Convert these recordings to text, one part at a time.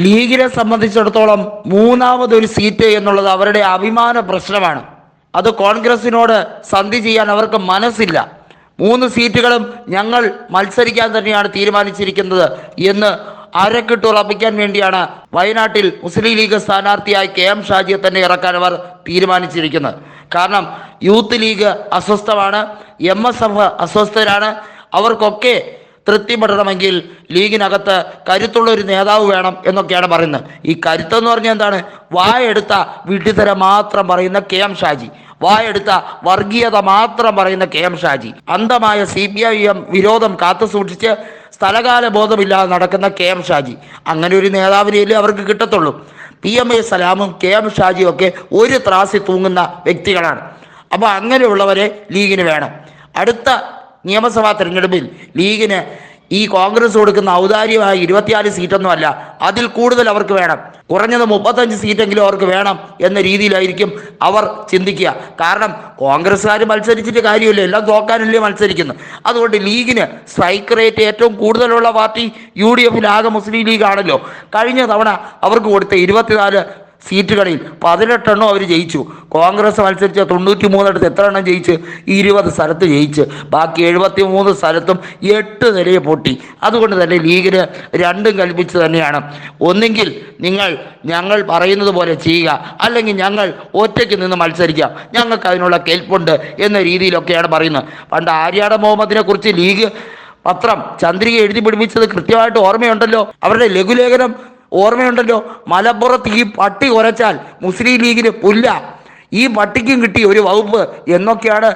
ലീഗിനെ സംബന്ധിച്ചിടത്തോളം മൂന്നാമതൊരു സീറ്റ് എന്നുള്ളത് അവരുടെ അഭിമാന പ്രശ്നമാണ്. അത് കോൺഗ്രസിനോട് സന്ധി ചെയ്യാൻ അവർക്ക് മനസ്സില്ല. മൂന്ന് സീറ്റുകളും ഞങ്ങൾ മത്സരിക്കാൻ തന്നെയാണ് തീരുമാനിച്ചിരിക്കുന്നത് എന്ന് അരക്കിട്ട് ഉറപ്പിക്കാൻ വേണ്ടിയാണ് വയനാട്ടിൽ മുസ്ലിം ലീഗ് സ്ഥാനാർത്ഥിയായി കെ എം ഷാജിയെ തന്നെ ഇറക്കാൻ അവർ തീരുമാനിച്ചിരിക്കുന്നത്. കാരണം യൂത്ത് ലീഗ് അസ്വസ്ഥമാണ് എം എസ് എഫ് അസ്വസ്ഥരാണ്. അവർക്കൊക്കെ തൃപ്തിപ്പെടണമെങ്കിൽ ലീഗിനകത്ത് കരുത്തുള്ള ഒരു നേതാവ് വേണം എന്നൊക്കെയാണ് പറയുന്നത്. ഈ കരുത്തെന്ന് പറഞ്ഞാൽ എന്താണ്? വായെടുത്ത വിഡിതര മാത്രം പറയുന്ന കെ എം ഷാജി. വായെടുത്ത വർഗീയത മാത്രം പറയുന്ന കെ എം ഷാജി. അന്ധമായ സി പി ഐ എം വിരോധം കാത്തു സൂക്ഷിച്ച് സ്ഥലകാല ബോധമില്ലാതെ നടക്കുന്ന കെ എം ഷാജി. അങ്ങനെ ഒരു നേതാവിനെയല്ലേ അവർക്ക് കിട്ടത്തുള്ളൂ. പി എം എ സലാമും കെ എം ഷാജിയും ഒക്കെ ഒരു ത്രാസി തൂങ്ങുന്ന വ്യക്തികളാണ്. അപ്പോൾ അങ്ങനെയുള്ളവരെ ലീഗിന് വേണം. അടുത്ത നിയമസഭാ തിരഞ്ഞെടുപ്പിൽ ലീഗിന് ഈ കോൺഗ്രസ് കൊടുക്കുന്ന ഔദാര്യമായ ഇരുപത്തിനാല് സീറ്റൊന്നുമല്ല അതിൽ കൂടുതൽ അവർക്ക് വേണം. കുറഞ്ഞത് മുപ്പത്തഞ്ച് സീറ്റെങ്കിലും അവർക്ക് വേണം എന്ന രീതിയിലായിരിക്കും അവർ ചിന്തിക്കുക. കാരണം കോൺഗ്രസ്സുകാർ മത്സരിച്ചിട്ട് കാര്യമില്ല. എല്ലാം തോക്കാനല്ലേ മത്സരിക്കുന്നു. അതുകൊണ്ട് ലീഗിന് സ്ട്രൈക്ക് റേറ്റ് ഏറ്റവും കൂടുതലുള്ള പാർട്ടി യു ഡി എഫിൽ ആകെ മുസ്ലിം ലീഗാണല്ലോ. കഴിഞ്ഞ തവണ അവർക്ക് കൊടുത്ത ഇരുപത്തിനാല് സീറ്റുകളിൽ പതിനെട്ടെണ്ണം അവർ ജയിച്ചു. കോൺഗ്രസ് മത്സരിച്ച തൊണ്ണൂറ്റി മൂന്നിടത്ത് എത്ര എണ്ണം ജയിച്ച്? ഇരുപത് സ്ഥലത്ത് ജയിച്ച്. ബാക്കി എഴുപത്തി മൂന്ന് സ്ഥലത്തും എട്ട് നിലയെ പൊട്ടി. അതുകൊണ്ട് തന്നെ ലീഗിന് രണ്ടും കൽപ്പിച്ച് തന്നെയാണ്. ഒന്നെങ്കിൽ നിങ്ങൾ ഞങ്ങൾ പറയുന്നത് പോലെ ചെയ്യുക അല്ലെങ്കിൽ ഞങ്ങൾ ഒറ്റയ്ക്ക് നിന്ന് മത്സരിക്കാം ഞങ്ങൾക്ക് അതിനുള്ള കെൽപ്പുണ്ട് എന്ന രീതിയിലൊക്കെയാണ് പറയുന്നത്. പണ്ട് ആര്യാട മുഹമ്മദിനെ കുറിച്ച് ലീഗ് പത്രം ചന്ദ്രിക എഴുതി പിടിപ്പിച്ചത് കൃത്യമായിട്ട് ഓർമ്മയുണ്ടല്ലോ. അവരുടെ ലഘുലേഖനം ഓർമ്മയുണ്ടല്ലോ? മലപ്പുറത്ത് ഈ പട്ടി കുറച്ചാൽ മുസ്ലിം ലീഗിന് പുല്ല. ഈ പട്ടിക്കും കിട്ടി ഒരു വകുപ്പ് എന്നൊക്കെയാണ്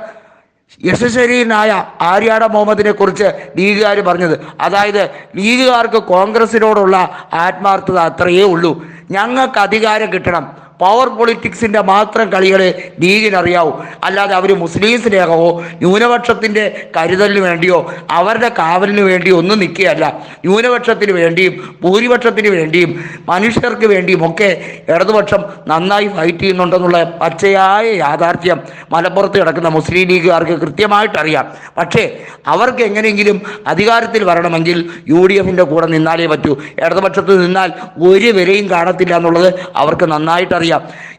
യശസ്വരീനായ ആര്യാട മുഹമ്മദിനെ കുറിച്ച് ലീഗുകാർ പറഞ്ഞത്. അതായത് ലീഗുകാർക്ക് കോൺഗ്രസിനോടുള്ള ആത്മാർത്ഥത അത്രയേ ഉള്ളൂ. ഞങ്ങൾക്ക് അധികാരം കിട്ടണം. പവർ പൊളിറ്റിക്സിന്റെ മാത്രം കളികളെ ലീഗിനറിയാവൂ. അല്ലാതെ അവർ മുസ്ലിം സ്നേഹമോ ന്യൂനപക്ഷത്തിന്റെ കരുതലിന് വേണ്ടിയോ അവരുടെ കാവലിന് വേണ്ടിയോ ഒന്നും നിൽക്കുകയല്ല. ന്യൂനപക്ഷത്തിന് വേണ്ടിയും ഭൂരിപക്ഷത്തിന് വേണ്ടിയും മനുഷ്യർക്ക് വേണ്ടിയും ഒക്കെ ഇടതുപക്ഷം നന്നായി ഫൈറ്റ് ചെയ്യുന്നുണ്ടെന്നുള്ള പച്ചയായ യാഥാർത്ഥ്യം മലപ്പുറത്ത് കിടക്കുന്ന മുസ്ലിം ലീഗുകാർക്ക് കൃത്യമായിട്ടറിയാം പക്ഷേ അവർക്ക് എങ്ങനെയെങ്കിലും അധികാരത്തിൽ വരണമെങ്കിൽ യു ഡി എഫിന്റെ കൂടെ നിന്നാലേ പറ്റൂ. ഇടതുപക്ഷത്ത് നിന്നാൽ ഒരു വിലയും കാണത്തില്ല എന്നുള്ളത് അവർക്ക് നന്നായിട്ടറിയാം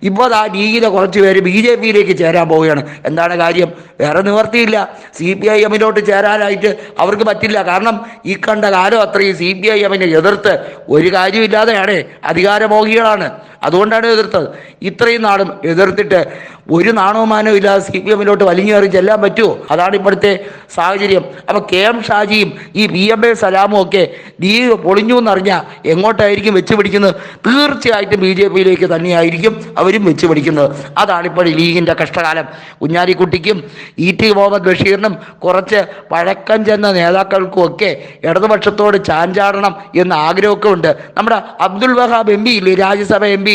ഇപ്പോൾ ആ ലീഗിലെ കുറച്ച് പേര് ബി ജെ പിയിലേക്ക് ചേരാൻ പോവുകയാണ്. എന്താണ് കാര്യം? വേറെ നിവർത്തിയില്ല. സി പി ഐ എമ്മിലോട്ട് ചേരാനായിട്ട് അവർക്ക് പറ്റില്ല. കാരണം ഈ കണ്ട കാലം അത്രയും സി പി ഐ എമ്മിനെ എതിർത്ത് ഒരു കാര്യമില്ലാതെയാണ് അധികാരമോഹികളാണ്. അതുകൊണ്ടാണ് എതിർത്തത്. ഇത്രയും നാളും എതിർത്തിട്ട് ഒരു നാണവമാനവും ഇല്ലാതെ സി പി എമ്മിലോട്ട് വലിഞ്ഞേറി ചെല്ലാൻ പറ്റുമോ? അതാണ് ഇപ്പോഴത്തെ സാഹചര്യം. അപ്പോൾ കെ എം ഷാജിയും ഈ ബി എം എ സലാമും ഒക്കെ ലീഗ് പൊളിഞ്ഞു എന്നറിഞ്ഞാൽ എങ്ങോട്ടായിരിക്കും വെച്ച് പിടിക്കുന്നത് തീർച്ചയായിട്ടും ബി ജെ പിയിലേക്ക് തന്നെയായിരിക്കും അവരും വെച്ച് പിടിക്കുന്നത് അതാണ് ഇപ്പോൾ ലീഗിന്റെ കഷ്ടകാലം. കുഞ്ഞാലിക്കുട്ടിക്കും ഇ ടി മുഹമ്മദ് ബഷീറിനും കുറച്ച് പഴക്കം ചെന്ന നേതാക്കൾക്കും ഒക്കെ ഇടതുപക്ഷത്തോട് ചാഞ്ചാടണം എന്ന ആഗ്രഹമൊക്കെ ഉണ്ട്. നമ്മുടെ അബ്ദുൽ വഹാബ് എം പി ഇല്ലേ? രാജ്യസഭ എം പി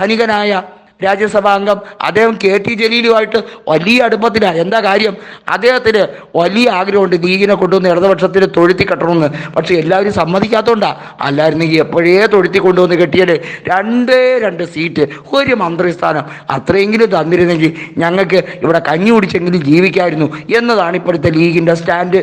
ധനികനായ രാജ്യസഭാംഗം അദ്ദേഹം കെ ടി ജലീലുമായിട്ട് വലിയ അടുപ്പത്തിലാണ് എന്താ കാര്യം? അദ്ദേഹത്തിന് വലിയ ആഗ്രഹമുണ്ട്. ലീഗിനെ കൊണ്ടുവന്ന് ഇടതുപക്ഷത്തിന് തൊഴുത്തി കെട്ടണമെന്ന്. പക്ഷേ എല്ലാവരും സമ്മതിക്കാത്തതുകൊണ്ടാണ് അല്ലായിരുന്നെങ്കിൽ എപ്പോഴേ തൊഴുത്തി കൊണ്ടുവന്ന് കെട്ടിയത് രണ്ടേ രണ്ട് സീറ്റ് ഒരു മന്ത്രിസ്ഥാനം അത്രയെങ്കിലും തന്നിരുന്നെങ്കിൽ ഞങ്ങൾക്ക് ഇവിടെ കഞ്ഞി കുടിച്ചെങ്കിലും ജീവിക്കായിരുന്നു എന്നതാണ് ഇപ്പോഴത്തെ ലീഗിന്റെ സ്റ്റാൻഡ്.